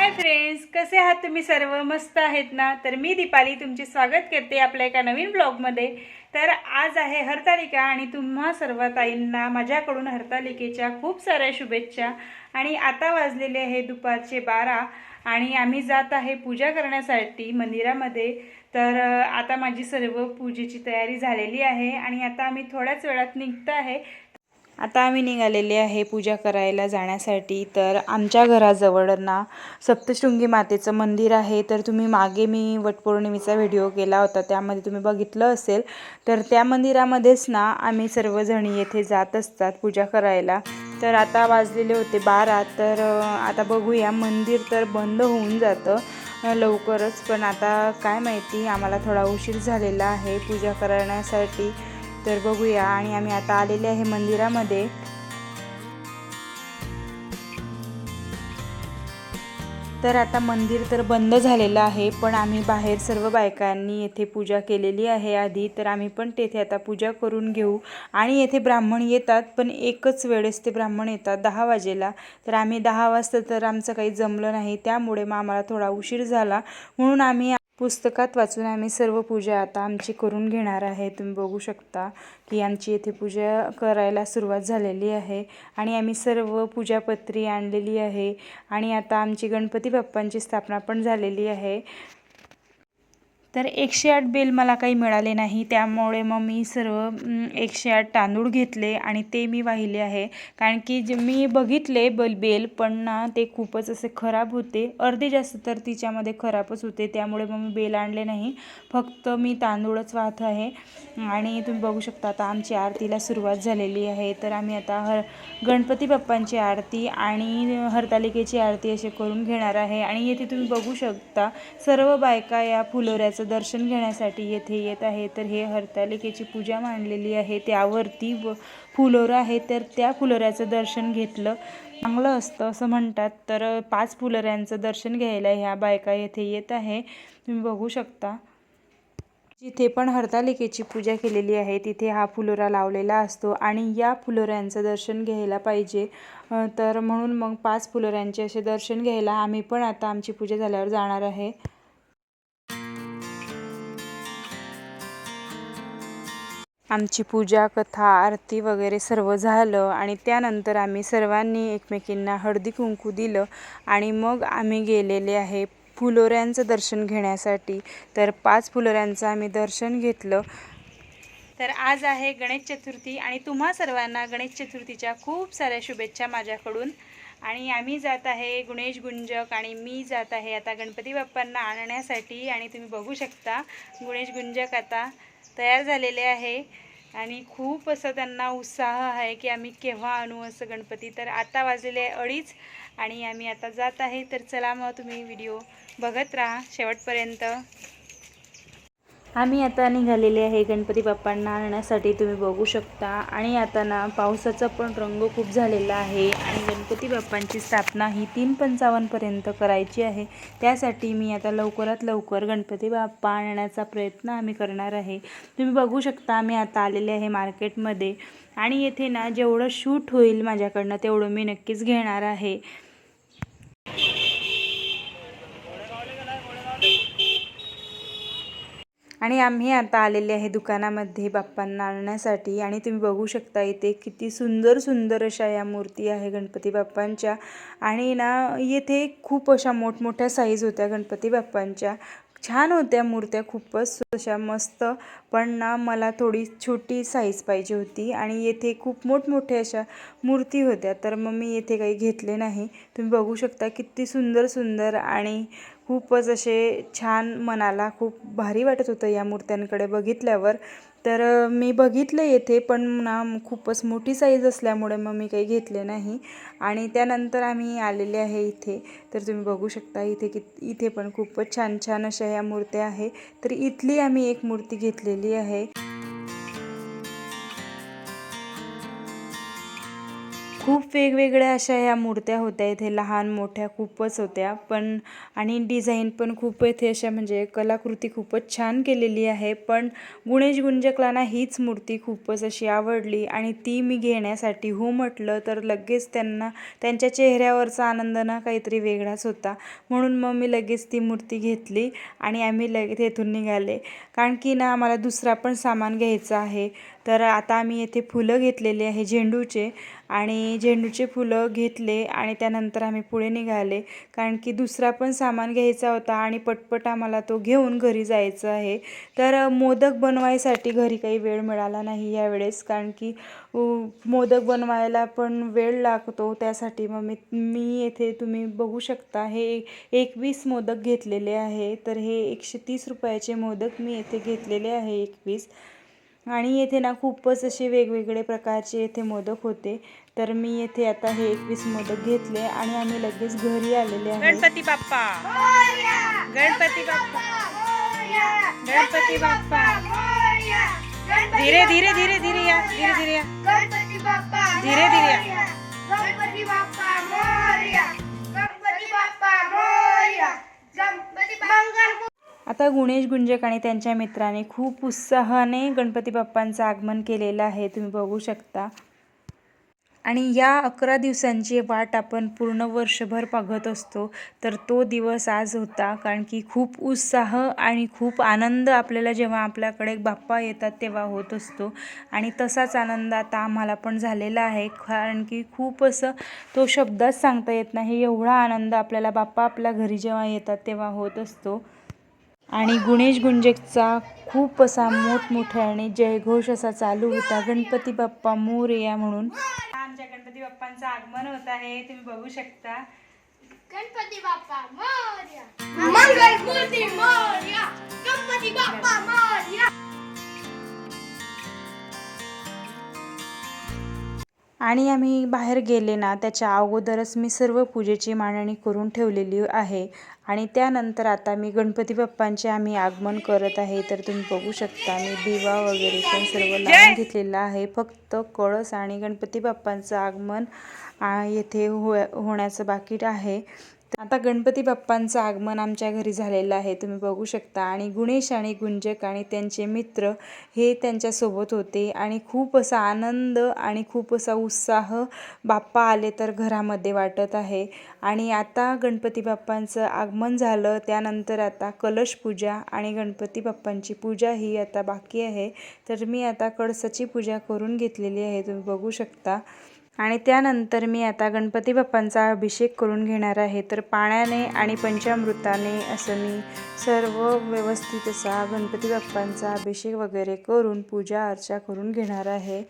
Hi friends कसे आहात तुम्ही सर्व? मस्त आहेत ना? तर मी दीपाली तुमचे स्वागत करते आपल्या एका नवीन ब्लॉगमध्ये. तर आज आहे हरतालिका आणि तुम्हा सर्व ताईंना माझ्याकडून हरतालिकेच्या खूप साऱ्या शुभेच्छा. आणि आता वाजलेले आहे दुपारचे बारा आणि आम्ही जात आहे पूजा करण्यासाठी मंदिरामध्ये. तर आता माझी सर्व पूजेची तयारी झालेली आहे आणि आता आम्ही थोड्याच वेळात निघत आहे. आता आम्ही निघालेले आहे पूजा करायला जाण्यासाठी. तर आमच्या घराजवळ ना सप्तशृंगी मातेचं मंदिर आहे. तर तुम्ही मागे मी वटपौर्णिमेचा व्हिडिओ केला होता त्यामध्ये तुम्ही बघितलं असेल. तर त्या मंदिरामध्येच ना आम्ही सर्वजणी येथे जात असतात पूजा करायला. तर आता वाजलेले होते बारा तर आता बघूया. मंदिर तर बंद होऊन जातं लवकरच. पण आता काय माहिती आम्हाला थोडा उशीर झालेला आहे पूजा करण्यासाठी. तर बघूया. आणि आम्ही आता आलेले आहे मंदिरामध्ये. तर आता मंदिर तर बंद झालेलं आहे पण आम्ही बाहेर सर्व बायकांनी येथे पूजा केलेली आहे आधी. तर आम्ही पण तेथे आता पूजा करून घेऊ. आणि येथे ब्राह्मण येतात पण एकच वेळेस ते ब्राह्मण येतात दहा वाजेला. तर आम्ही दहा वाजता तर आमचं काही जमलं नाही त्यामुळे मग आम्हाला थोडा उशीर झाला. म्हणून आम्ही पुस्तकात वाचून आम्ही सर्व पूजा आता आमची करून घेणार आहे. तुम्ही बघू शकता की आमची येथे पूजा करायला सुरुवात झालेली आहे आणि आम्ही सर्व पूजापत्री आणलेली आहे. आणि आता आमची गणपती बाप्पांची स्थापना पण झालेली आहे. तर एकशे आठ बेल मला काही मिळाले नाही. त्यामुळे मग मी सर्व एकशे आठ तांदूळ घेतले आणि ते मी वाहिले आहे. कारण की जे मी बघितले बल बेल पण ना ते खूपच असे खराब होते. अर्धे जास्त तर तिच्यामध्ये खराबच होते. त्यामुळे मग मी बेल आणले नाही. फक्त मी तांदूळच वाहत आहे. आणि तुम्ही बघू शकता आता आमची आरतीला सुरुवात झालेली आहे. तर आम्ही आता हर गणपती बाप्पांची आरती आणि हरतालिकेची आरती असे करून घेणार आहे. आणि येथे तुम्ही बघू शकता सर्व बायका या फुलोऱ्याचं दर्शन घेण्यासाठी येथे येत आहे. तर हे हरतालिकेची पूजा मांडलेली आहे. त्यावरती व फुलोरं आहे तर त्या फुलोऱ्याचं दर्शन घेतलं. चांगलं असतं असं म्हणतात. तर पाच फुलोऱ्यांचं दर्शन घ्यायला ह्या बायका येथे येत आहे. तुम्ही बघू शकता. जिथे पण हरतालिकेची पूजा केलेली आहे तिथे हा फुलोरा लावलेला असतो आणि या फुलोऱ्यांचं दर्शन घ्यायला पाहिजे. तर म्हणून मग पाच फुलोऱ्यांचे असे दर्शन घ्यायला आम्ही पण आता आमची पूजा झाल्यावर जाणार आहे. आमची पूजा कथा आरती वगैरे सर्व झालं आणि त्यानंतर आम्ही सर्वांनी एकमेकींना हळदी कुंकू दिलं आणि मग आम्ही गेलेले आहे फुलोऱ्यांचं दर्शन घेण्यासाठी. तर पाच फुलोऱ्यांचं आम्ही दर्शन घेतलं. तर आज आहे गणेश चतुर्थी आणि तुम्हा सर्वांना गणेश चतुर्थीच्या खूप साऱ्या शुभेच्छा माझ्याकडून. आणि आम्ही जात आहे गुणेश गुंजक आणि मी जात आहे आता गणपती बाप्पांना आणण्यासाठी आणि तुम्ही बघू शकता गुणेश गुंजक आता तयार झालेले आहे. आणि खूप असं त्यांना उत्साह आहे की आम्ही केव्हा आणू असं गणपती. तर आता वाजलेले आहे अडीच आणि आम्ही आता जात आहे. तर चला मग तुम्ही व्हिडिओ बघत राहा शेवटपर्यंत. आम्ही आता निघालेले आहे गणपती बाप्पांना आणण्यासाठी तुम्ही बघू शकता. आणि आता ना पावसाचा पण रंग खूप झालेला आहे. आणि गणपती बाप्पांची स्थापना ही तीन पंचावन्नपर्यंत करायची आहे. त्यासाठी मी आता लवकरात लवकर गणपती बाप्पा आणण्याचा प्रयत्न आम्ही करणार आहे. तुम्ही बघू शकता आम्ही आता आलेले आहे मार्केटमध्ये. आणि येथे ना जेवढं शूट होईल माझ्याकडनं तेवढं मी नक्कीच घेणार आहे. आणि आम्ही आता आलेले आहे दुकानामध्ये बाप्पांना आणण्यासाठी. आणि तुम्ही बघू शकता इथे किती सुंदर सुंदर अशा या मूर्ती आहे गणपती बाप्पांच्या. आणि ना येथे खूप अशा मोठमोठ्या साईज होत्या गणपती बाप्पांच्या. छान होत्या मूर्त्या खूपच अशा मस्त. पण ना मला थोडी छोटी साईज पाहिजे होती आणि येथे खूप मोठमोठ्या अशा मूर्ती होत्या. तर मग मी येथे काही घेतले नाही. तुम्ही बघू शकता किती सुंदर सुंदर आणि खूपच असे छान मनाला खूप भारी वाटत होतं या मूर्त्यांकडे बघितल्यावर. तर मी बघितलं येथे पण ना खूपच मोठी साईज असल्यामुळे मग मी काही घेतले नाही. आणि त्यानंतर आम्ही आलेले आहे इथे. तर तुम्ही बघू शकता इथे कि इथे पण खूपच छान छान अशा ह्या मूर्त्या आहे. तर इथली आम्ही एक मूर्ती घेतलेली आहे. खूप वेगवेगळ्या अशा ह्या मूर्त्या होत्या. इथे लहान मोठ्या खूपच होत्या. पण आणि डिझाईन पण खूप इथे अशा म्हणजे कलाकृती खूपच छान केलेली आहे. पण गुणेश गुंजकलांना हीच मूर्ती खूपच अशी आवडली आणि ती मी घेण्यासाठी हो म्हटलं तर लगेच त्यांना त्यांच्या चेहऱ्यावरचा आनंद ना काहीतरी वेगळाच होता. म्हणून मग मी लगेच ती मूर्ती घेतली आणि आम्ही लगेच तेथून निघाले. कारण की ना आम्हाला दुसरा पण सामान घ्यायचं आहे. तर आता आम्ही येथे फुलं घेतलेली आहे झेंडूचे आणि झेंडूचे फुलं घेतले आणि त्यानंतर आम्ही पुढे निघाले. कारण की दुसरा पण सामान घ्यायचा होता आणि पटपट आम्हाला तो घेऊन घरी जायचं आहे. तर मोदक बनवायसाठी घरी काही वेळ मिळाला नाही यावेळेस. कारण की मोदक बनवायला पण वेळ लागतो. त्यासाठी मग मी मी येथे तुम्ही बघू शकता हे एकवीस मोदक घेतलेले आहे. तर हे एकशे तीस रुपयाचे मोदक मी येथे घेतलेले आहे एकवीस. आणि येथे ना खूपच असे वेगवेगळे प्रकारचे येथे मोदक होते. तर मी येथे आता हे एकवीस मोदक घेतले आणि आम्ही लगेच घरी आलेले आहे गणपती बाप्पा. गणपती बाप्पा. गणपती बाप्पा. धीरे धीरे धीरे धीरे या. धीरे धीरे या. गणपती बाप्पा धीरे धीरे या. गणपती बाप्पा मोरया. गणपती बाप्पा मोरया. गणपती मंगल आता गुणेश गुंजक आणि त्यांच्या मित्राने खूप उत्साहाने गणपती बाप्पांचं आगमन केलेलं आहे तुम्ही बघू शकता. आणि या अकरा दिवसांची वाट आपण पूर्ण वर्षभर बघत असतो तर तो दिवस आज होता कारण की खूप उत्साह आणि खूप आनंद आपल्याला जेव्हा आपल्याकडे बाप्पा येतात तेव्हा होत असतो. आणि तसाच आनंद आता आम्हाला पण झालेला आहे कारण की खूप असं तो शब्दात सांगता येत नाही एवढा आनंद आपल्याला बाप्पा आपल्या घरी जेव्हा येतात तेव्हा होत असतो. आणि गुणेश गुंजकचा खूप असा मोठमोठ्याने जयघोष असा चालू होता. गणपती बाप्पा मोरया म्हणून. आमच्या गणपती बाप्पांचं आगमन होत आहे. तुम्ही बघू शकता. गणपती बाप्पा मोरया. मंगल मूर्ती मोरया. गणपती बाप्पा मोरया. आणि आम्ही बाहेर गेले ना त्याच्या अगोदरच मी सर्व पूजेची मांडणी करून ठेवलेली आहे. आणि त्यानंतर आता मी गणपती बाप्पांचे आम्ही आगमन करत आहे. तर तुम्ही बघू शकता मी दिवा वगैरे पण सर्व लावून घेतलेला आहे. फक्त कळस आणि गणपती बाप्पांचं आगमन येथे हो होण्याचं बाकी आहे. आता गणपती बाप्पांचं आगमन आमच्या घरी झालेलं आहे तुम्ही बघू शकता. आणि गुणेश आणि गुंजक आणि त्यांचे मित्र हे त्यांच्यासोबत होते. आणि खूप असा आनंद आणि खूप असा उत्साह बाप्पा आले तर घरामध्ये वाटत आहे. आणि आता गणपती बाप्पांचं आगमन झालं त्यानंतर आता कलश पूजा आणि गणपती बाप्पांची पूजा ही आता बाकी आहे. तर मी आता कळसाची पूजा करून घेतलेली आहे तुम्ही बघू शकता. आणि त्यानंतर मी आता गणपती बाप्पांचा अभिषेक करून घेणार आहे. तर पाण्याने आणि पंचामृताने असं मी सर्व व्यवस्थित असा गणपती बाप्पांचा अभिषेक वगैरे करून पूजा अर्चा करून घेणार आहे.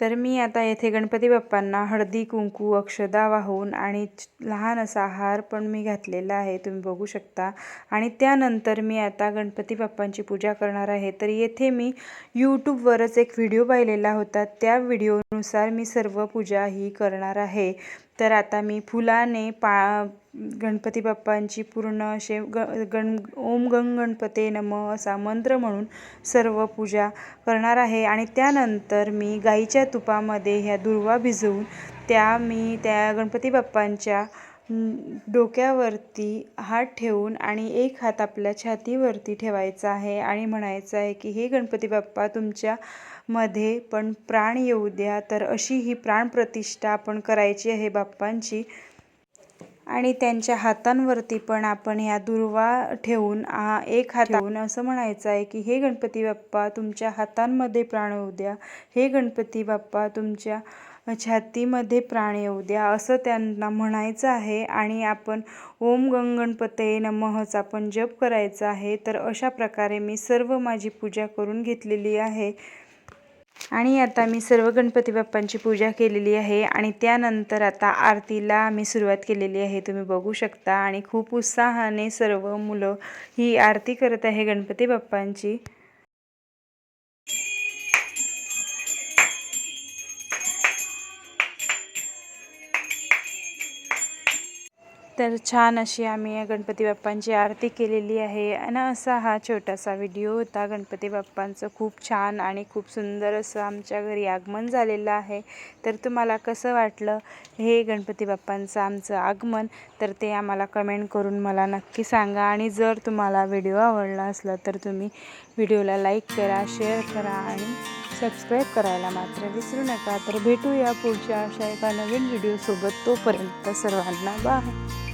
तर मी आता येथे गणपती बाप्पांना हळदी कुंकू अक्षदा वाहून आणि लहान असा हार पण मी घातलेला आहे तुम्ही बघू शकता. आणि त्यानंतर मी आता गणपती बाप्पांची पूजा करणार आहे. तर येथे मी यूट्यूबवरच एक व्हिडिओ पाहिलेला होता. त्या व्हिडिओनुसार मी सर्व पूजा ही करणार आहे. तर आता मी फुलाने पा गणपती बाप्पांची पूर्ण असे ग गण ओम गंग गणपते नम असा मंत्र म्हणून सर्व पूजा करणार आहे. आणि त्यानंतर मी गाईच्या तुपामध्ये ह्या दुर्वा भिजवून त्या मी त्या गणपती बाप्पांच्या डोक्यावरती हात ठेवून आणि एक हात आपल्या छातीवरती ठेवायचा आहे आणि म्हणायचं आहे की हे गणपती बाप्पा तुमच्या मध्ये पण प्राण येऊ द्या तर अशी ही प्राणप्रतिष्ठा आपण करायची आहे बाप्पांची. आणि त्यांच्या हातांवरती पण आपण ह्या दुर्वा ठेवून आ, एक हात ठेवून असं म्हणायचं आहे की हे गणपती बाप्पा तुमच्या हातांमध्ये प्राण येऊ द्या. हे गणपती बाप्पा तुमच्या छातीमध्ये प्राण येऊ द्या असं त्यांना म्हणायचं आहे. आणि आपण ओम गंग गणपते आपण जप करायचा आहे. तर अशा प्रकारे मी सर्व माझी पूजा करून घेतलेली आहे. आणि आता मी सर्व गणपती बाप्पांची पूजा केलेली आहे. आणि त्यानंतर आता आरतीला आम्ही सुरुवात केलेली आहे. तुम्ही बघू शकता. आणि खूप उत्साहाने सर्व मुलं ही आरती करत आहे गणपती बाप्पांची. तर छान अशी आम्ही गणपती बाप्पांची आरती केलेली आहे. आणि असा हा छोटासा व्हिडिओ होता. गणपती बाप्पांचं खूप छान आणि खूप सुंदर असं आमच्या घरी आगमन झालेलं आहे. तर तुम्हाला कसं वाटलं हे गणपती बाप्पांचं आमचं आगमन? तर ते आम्हाला कमेंट करून मला नक्की सांगा. आणि जर तुम्हाला व्हिडिओ आवडला असला तर तुम्ही व्हिडिओला लाईक करा शेअर करा आणि सबस्क्राईब करायला मात्र विसरू नका. तर भेटूया पुढच्या अशा एका नवीन व्हिडिओसोबत तोपर्यंत सर्वांना बाय